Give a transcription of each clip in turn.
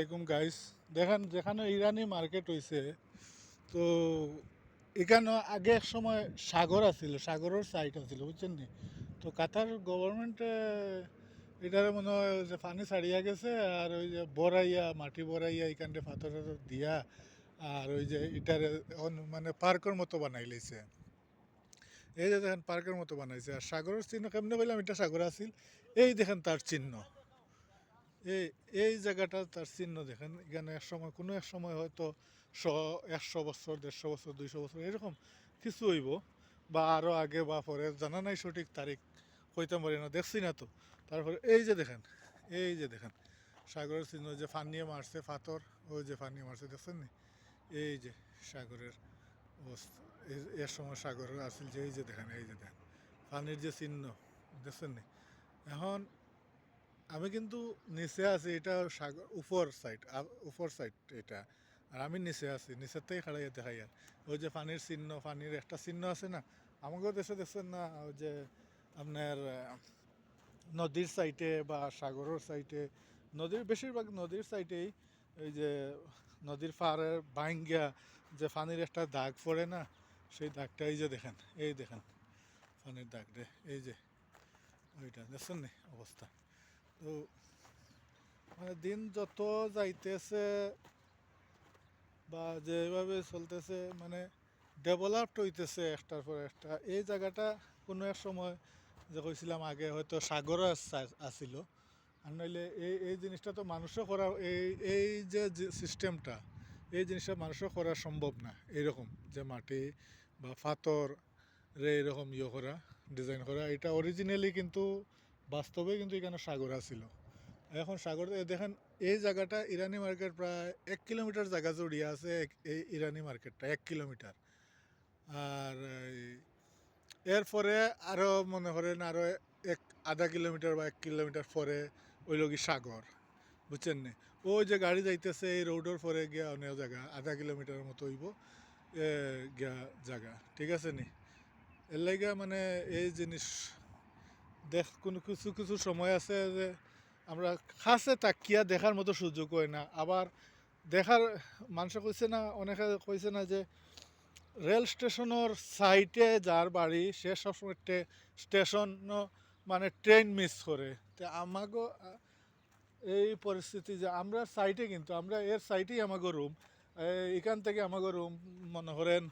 আলাইকুম গাইস দেখেন, যেখানে ইরানি মার্কেট হয়েছে তো এখানে আগে এক সময় সাগর আছিল, সাগরের সাইট আছিল, বুঝছেন নি? তো কাতার গভর্নমেন্টে এটার মনে হয় যে পানি ছাড়িয়া গেছে, আর ওই যে বড়াইয়া মাটি বড়াইয়া এখানটা পাথর দিয়া, আর ওই যে এটার মানে পার্কের মতো বানাই লাইছে। এই যে দেখেন পার্কের মতো বানাইছে, আর সাগরের চিহ্ন কেমনে বললাম এটা সাগর আছিল। এই দেখেন তার চিহ্ন। এই এই জায়গাটা তার চিহ্ন দেখেন। এখানে এক সময়, কোনো এক সময় হয়তো শ, একশো বছর, দেড়শো বছর, দুইশো বছর, এরকম কিছু হইব বা আরও আগে বা পরে, জানা নাই সঠিক তারিখ কইতাম পারি না, দেখছি না তো। তারপরে এই যে দেখেন, এই যে দেখেন, সাগরের চিহ্ন যে ফানিয়ে মারছে পাথর, ওই যে ফানিয়ে মারছে, দেখছেন নি? এই যে সাগরের অবস্থা এর সময় সাগরের আসল যে, এই যে দেখেন, এই যে দেখেন পানির যে চিহ্ন, দেখছেন নি? এখন আমি কিন্তু নিচে আছি, এটা সাগর, উপর সাইড উপর সাইড এটা। আর আমি নিচে আছি, নিচের থেকে খাড়াই দেখাই আর। ওই যে পানির চিহ্ন, পানির একটা চিহ্ন আছে না, আমাকেও দেশে দেখছেন না, ওই যে আপনার নদীর সাইডে বা সাগরের সাইডে নদীর বেশিরভাগ নদীর সাইডেই ওই যে নদীর পাড়ের বাইঙ্গা যে পানির একটা দাগ পড়ে না, সেই দাগটা এই যে দেখেন, এই দেখেন, পানির দাগ রে, এই যে, ওইটা, দেখছেন নি অবস্থা? তো মানে দিন যত যাইতেছে বা যেভাবে চলতেছে মানে ডেভেলপড হইতেছে একটার পর একটা। এই জায়গাটা কোনো এক সময়, যে কইছিলাম আগে হয়তো সাগরও আস- আসিল। আর নইলে এই এই জিনিসটা তো মানুষও করা, এই এই যে সিস্টেমটা এই জিনিসটা মানুষও করা সম্ভব না, এরকম। যে মাটি বা পাথর রে এরকম ইয়ে করা ডিজাইন করা, এটা অরিজিনালি কিন্তু বাস্তবে কিন্তু এখানে সাগর আছিল। এখন সাগর দেখেন, এই জায়গাটা ইরানি মার্কেট প্রায় এক কিলোমিটার জায়গা জড়িয়ে আছে এই ইরানি মার্কেটটা, এক কিলোমিটার। আর এরপরে আরও মনে করেন আরও এক, আধা কিলোমিটার বা এক কিলোমিটার পরে ওই লগি সাগর, বুঝছেন নি? ওই যে গাড়ি যাইতেছে, এই রোডের পরে গিয়া অনেক জায়গা, আধা কিলোমিটার মতো হইব গিয়া জায়গা, ঠিক আছে নি? এর লাগা মানে এই জিনিস দেখ, কোনো কিছু কিছু সময় আছে যে আমরা খাসে তাকিয়া দেখার মতো সুযোগ হয় না। আবার দেখার, মানুষে কইছে না, অনেকে কইছে না যে রেল স্টেশনের সাইটে যার বাড়ি সে সবসময় স্টেশন মানে ট্রেন মিস করে। তো আমাগো এই পরিস্থিতি যে আমরা সাইটে কিন্তু, আমরা এর সাইটেই আমাগো রুম। এখান থেকে আমাগো রুম, মনে করেন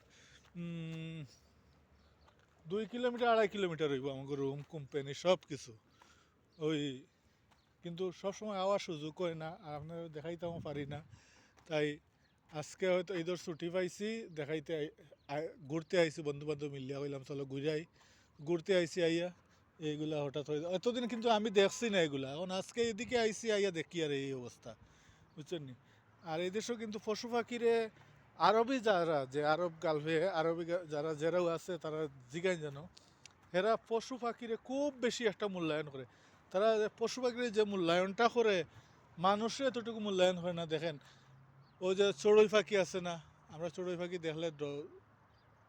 দুই কিলোমিটার, আড়াই কিলোমিটার হইব আমাকে রুম কোম্পানি সব কিছু ওই, কিন্তু সবসময় আওয়ার সুযোগ হয় না, আর আপনার দেখাইতেও পারি না। তাই আজকে হয়তো ঈদের ছুটি পাইছি, দেখাইতে ঘুরতে আইছি বন্ধু বান্ধব মিলিয়া হইলাম চলো ঘুরাই। ঘুরতে আইছি আইয়া, এইগুলা হঠাৎ হয়ে এতদিন কিন্তু আমি দেখছি না এগুলা। এখন আজকে এদিকে আইছি, আইয়া দেখি আর এই অবস্থা। বুঝছেন আর এই দেশেও কিন্তু পশু পাখিরে আরবি যারা, যে আরব গালফে আরবি যারা যারাও আছে, তারা জিগাই জানো এরা পশু পাখিরে খুব বেশি একটা মূল্যায়ন করে। তারা পশু পাখির যে মূল্যায়নটা করে, মানুষের এতটুকু মূল্যায়ন হয় না। দেখেন, ওই যে চড়ুই পাখি আছে না, আমরা চড়ুই পাখি দেখলে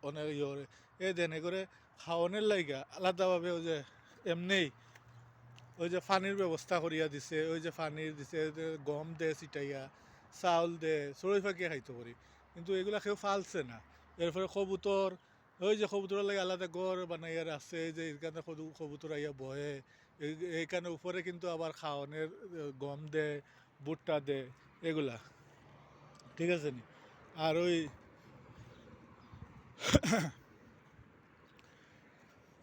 অনেক ইয়ে করে। এ দেন করে খাওয়ানোর লাইগা আলাদাভাবে ওই যে এমনি ওই যে পানির ব্যবস্থা করিয়া দিছে, ওই যে পানির দিছে গম দে, ছিটাইয়া, চাউল দে, চড়ুই পাখি খাইতে পারি। কিন্তু এগুলা কেউ ফালছে না। এরপরে কবুতর, ওই যে কবুতরের লাগে আলাদা গড় বানাইয়া রাখছে এই যে এখানে কবু- কবুতর আইয়া বহে, এই- এইখানে উপরে কিন্তু আবার খাওয়ানোর গম দে ভুট্টা দে এগুলা। ঠিক আছে নি? আর ওই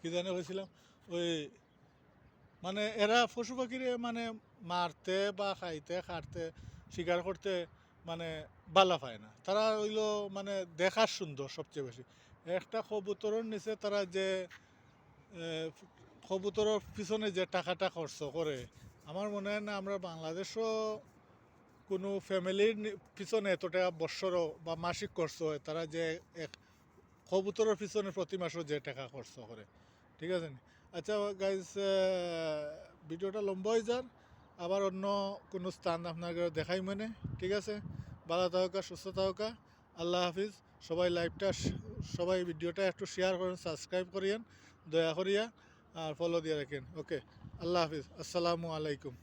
কি জানে বলছিলাম ওই মানে এরা পশু পাখিরে মানে মারতে বা খাইতে, খাটতে, শিকার করতে মানে বালা পায় না। তারা হইল মানে দেখার সুন্দর সবচেয়ে বেশি। একটা কবুতরের নিচে তারা যে কবুতরের পিছনে যে টাকাটা খরচ করে, আমার মনে হয় না আমরা বাংলাদেশও কোনো ফ্যামিলির পিছনে এতটা বৎসরও বা মাসিক খরচ হয়, তারা যে এক কবুতরের পিছনে প্রতি মাসও যে টাকা খরচ করে। ঠিক আছে আচ্ছা গাইজ ভিডিওটা লম্বা হয়ে যান আবার অন্য কোনো স্থান আপনাকে দেখাই মানে ঠিক আছে? ভালো থাকা, সুস্থ থাকা। আল্লাহ হাফিজ। সবাই লাইভটা সবাই ভিডিওটা একটু শেয়ার করেন সাবস্ক্রাইব করিয়েন, দয়া করিয়া, আর ফলো দিয়ে রাখেন। ওকে আল্লাহ হাফিজ। আসসালামু আলাইকুম।